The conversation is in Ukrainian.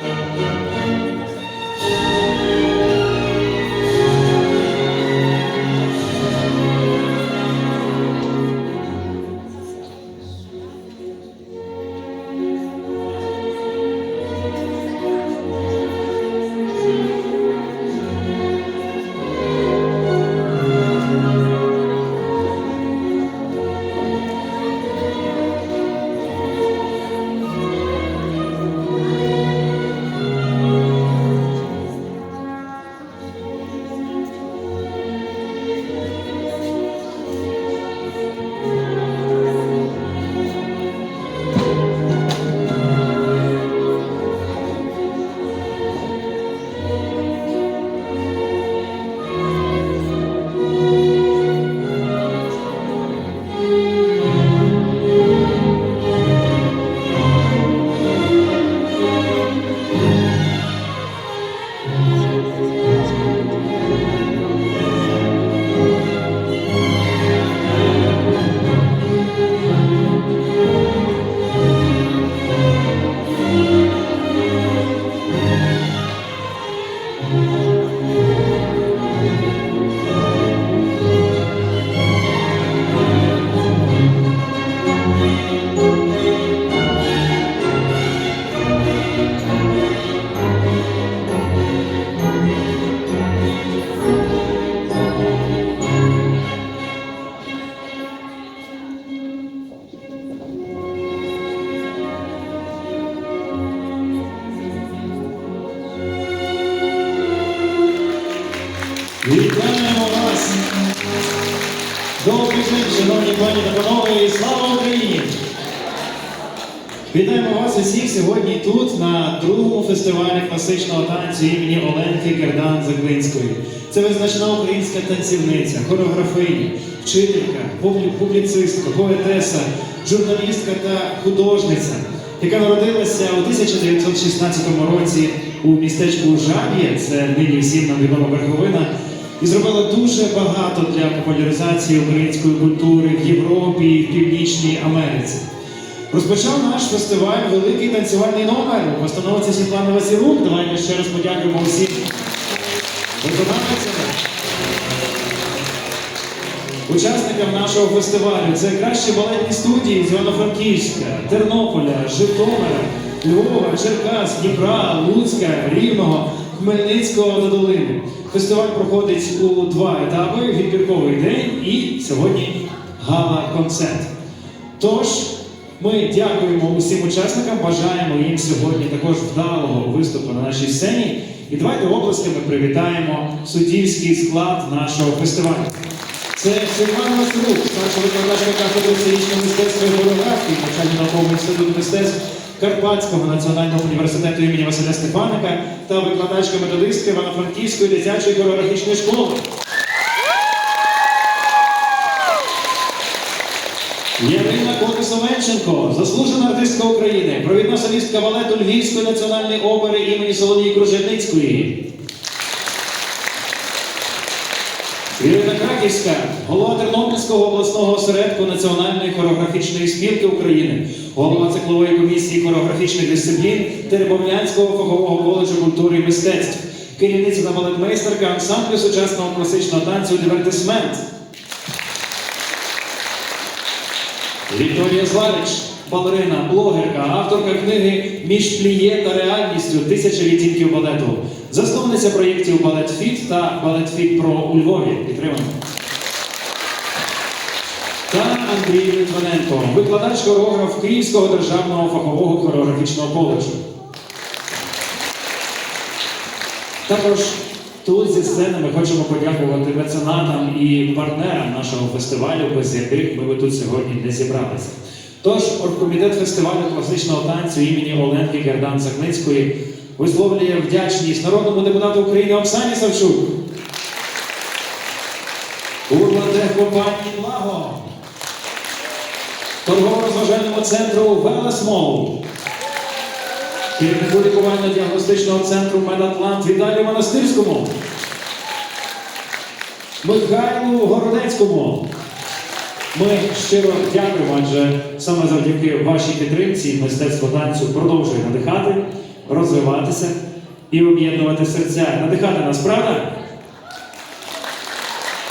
Música Вітаємо вас! Добрий день, шановні пані та панове, і слава Україні! Вітаємо вас усіх сьогодні тут, на другому фестивалі класичного танцю імені Оленки Кердан Заглинської. Це визначна українська танцівниця, хореографиня, вчителька, публіцистка, поетеса, журналістка та художниця, яка народилася у 1916 році у містечку Жаб'є, це нині всім нам відома верховина, і зробила дуже багато для популяризації української культури в Європі і в Північній Америці. Розпочав наш фестиваль великий танцювальний номер у постановці Світлани Василюк. Давайте ще раз подякуємо виконавцям. Учасникам нашого фестивалю це кращі балетні студії з Івано-Франківська, Тернополя, Житомира, Львова, Черкас, Дніпра, Луцька, Рівного, Хмельницького та Долини. Фестиваль проходить у два етапи: відбірковий день і сьогодні гала-концерт. Тож ми дякуємо усім учасникам, бажаємо їм сьогодні також вдалого виступу на нашій сцені. І давайте оплесками привітаємо суддівський склад нашого фестивалю. Це Світлана Василюк, старша викладачка кафедри сценічного мистецтва і хореографії, навчального наукового інституту мистецтв Карпатського національного університету імені Василя Стефаника та викладачка методистки Івано-Франківської дитячої хореографічної школи. Ярина Колесовенченко, заслужена артистка України, провідна солістка балету Львівської національної опери імені Соломії Кружевницької. Краківська, голова Тернопільського обласного осередку Національної хореографічної спілки України, голова циклової комісії хореографічних дисциплін Теребовлянського фахового коледжу культури і мистецтв, керівниця та балетмейстерка ансамблю сучасного класичного танцю Дивертисмент. Вікторія Зларич, балерина, блогерка, авторка книги Між пліє та реальністю тисяча відтінків балету, засновниця проєктів Балет Фіт та Балет Фіт Про у Львові. Підтримуємо. Та Андрій Литвиненко, викладач хореограф Київського державного фахового хореографічного коледжу. Також тут зі сцени ми хочемо подякувати меценатам і партнерам нашого фестивалю, без яких ми би тут сьогодні не зібралися. Тож, оргкомітет фестивалю класичного танцю імені Оленки Гердан Сахницької висловлює вдячність народному депутату України Оксані Савчук, Урбантехкомпанії Благо, торгово-розважальному центру Велесмол, керівнику лікувально-діагностичного центру Медатлант Віталію Монастирському, Михайлу Городецькому. Ми щиро дякуємо, адже саме завдяки вашій підтримці мистецтво танцю продовжує надихати, розвиватися і об'єднувати серця. Надихати нас, правда?